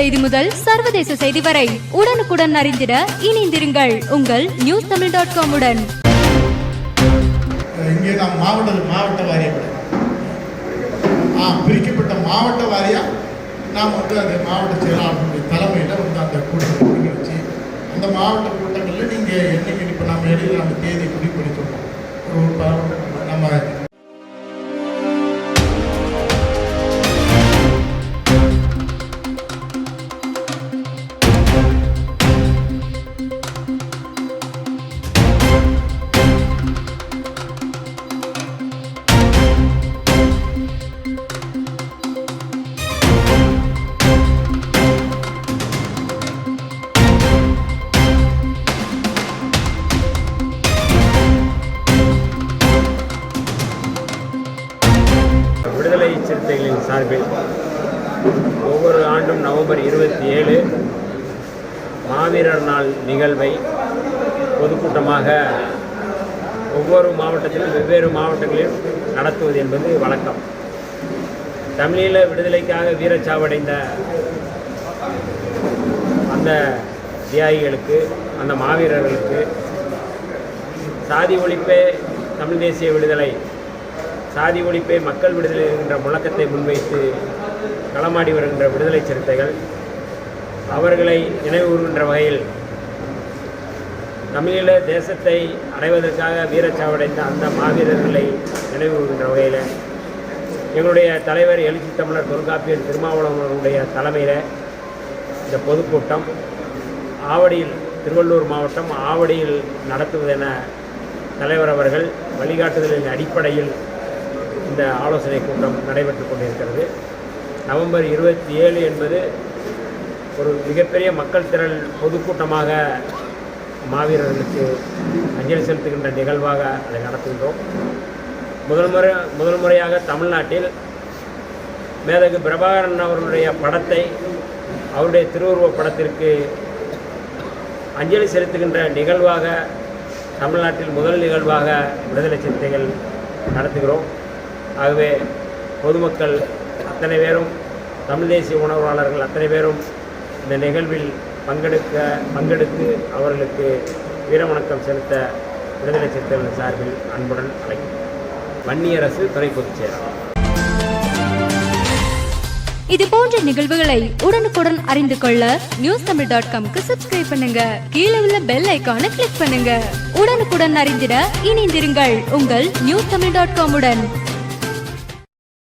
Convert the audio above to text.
செய்தி முதல் சர்வதேச செய்தி வரை உடனுக்குடன் அறிந்திட இணைந்திருங்கள் உங்கள் நியூஸ் தமிழ் டாட் காம் உடன். இங்கே நாம் மாவட்ட மாவட்ட வாரியாக பிரிக்கப்பட்ட மாவட்ட வாரியாக நாம் வந்து அந்த மாவட்ட செயலாளர்களுடைய தலைமையில் வந்து அந்த கூட்டத்தை ஒருங்கிணைச்சு அந்த மாவட்ட கூட்டங்களில் நீங்கள் என்னைக்கு இப்போ நம்ம இடையில அந்த தேதி குறிப்பிடிச்சிருக்கோம் ஒரு நம்ம விடுதலை சிறுத்தைகளின் சார்பில் ஒவ்வொரு ஆண்டும் நவம்பர் இருபத்தி ஏழு மாவீரர் நாள் நிகழ்வை பொதுக்கூட்டமாக ஒவ்வொரு மாவட்டத்திலும் வெவ்வேறு மாவட்டங்களிலும் நடத்துவது என்பது வழக்கம். தமிழீழ விடுதலைக்காக வீரச்சாவடைந்த அந்த தியாகிகளுக்கு அந்த மாவீரர்களுக்கு சாதி ஒழிப்பே தமிழ் தேசிய விடுதலை சாதி ஒழிப்பே மக்கள் விடுதலை என்கின்ற முழக்கத்தை முன்வைத்து களமாடி வருகின்ற விடுதலை சிறுத்தைகள் அவர்களை நினைவுகூறுகின்ற வகையில் தமிழீழ தேசத்தை அடைவதற்காக வீரச்சாவடைந்த அந்த மாவீரர்களை நினைவுகூறுகின்ற வகையில் எங்களுடைய தலைவர் எழுச்சி தமிழர் தொல்காப்பியர் திருமாவளம் அவர்களுடைய தலைமையில் இந்த பொதுக்கூட்டம் ஆவடியில் திருவள்ளூர் மாவட்டம் ஆவடியில் நடத்துவதென தலைவர் அவர்கள் வழிகாட்டுதலின் அடிப்படையில் இந்த ஆலோசனை கூட்டம் நடைபெற்று கொண்டிருக்கிறது. நவம்பர் இருபத்தி ஏழு என்பது ஒரு மிகப்பெரிய மக்கள் திரள் பொதுக்கூட்டமாக மாவீரர்களுக்கு அஞ்சலி செலுத்துகின்ற நிகழ்வாக அதை நடத்துகின்றோம். முதல் முறை முதல் முறையாக தமிழ்நாட்டில் மேதகு பிரபாகரன் அவர்களுடைய படத்தை அவருடைய திருவுருவப் படத்திற்கு அஞ்சலி செலுத்துகின்ற நிகழ்வாக தமிழ்நாட்டில் முதல் நிகழ்வாக விடுதலை சிறுத்தைகள் நடத்துகிறோம். ஆகவே பொதுமக்கள் அத்தனை பேரும் தமிழ் தேசிய உணர்வாளர்கள் அத்தனை பேரும் இந்த நிகழ்வில் பங்கெடுக்க பங்கெடுத்து அவர்களுக்கு வீரவணக்கம் செலுத்த விடுதலை சிறுத்தைகள் சார்பில் அன்புடன் அழைக்கிறோம். வன்னியரசு துணை பொதுச் செயலாளர். இது போன்ற நிகழ்வுகளை உடனுக்குடன் அறிந்து கொள்ள நியூஸ் தமிழ் டாட் காம்க்கு சப்ஸ்கிரைப் பண்ணுங்க. கீழே உள்ள பெல் ஐக்கானை கிளிக் பண்ணுங்க. உடனுக்குடன் அறிந்திட இணைந்திருங்கள் உங்கள் நியூஸ் தமிழ் டாட் காமுடன்